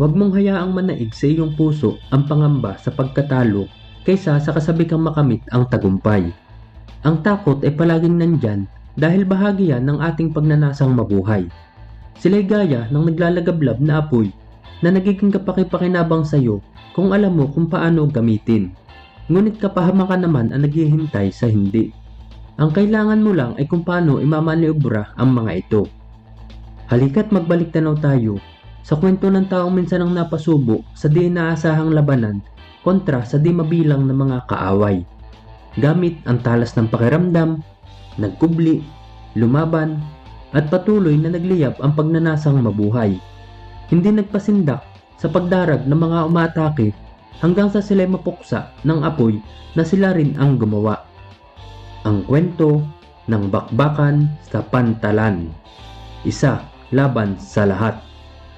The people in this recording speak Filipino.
Huwag mong hayaang manaig sa iyong puso ang pangamba sa pagkatalo kaysa sa kasabi kang makamit ang tagumpay. Ang takot ay palaging nandyan dahil bahagi yan ng ating pagnanasang mabuhay. Sila'y gaya ng naglalagablab na apoy na nagiging kapakipakinabang sa iyo kung alam mo kung paano gamitin. Ngunit kapahamakan naman ang naghihintay sa hindi. Ang kailangan mo lang ay kung paano imamaniobra ang mga ito. Halika't magbalik tanaw tayo sa kwento ng taong minsan ang napasubo sa di inaasahang labanan kontra sa di mabilang na mga kaaway. Gamit ang talas ng pakiramdam, nagkubli, lumaban, at patuloy na nagliyap ang pagnanasang mabuhay. Hindi nagpasindak sa pagdarag ng mga umatake hanggang sa sila'y mapuksa ng apoy na sila rin ang gumawa. Ang kwento ng bakbakan sa pantalan. Isa laban sa lahat.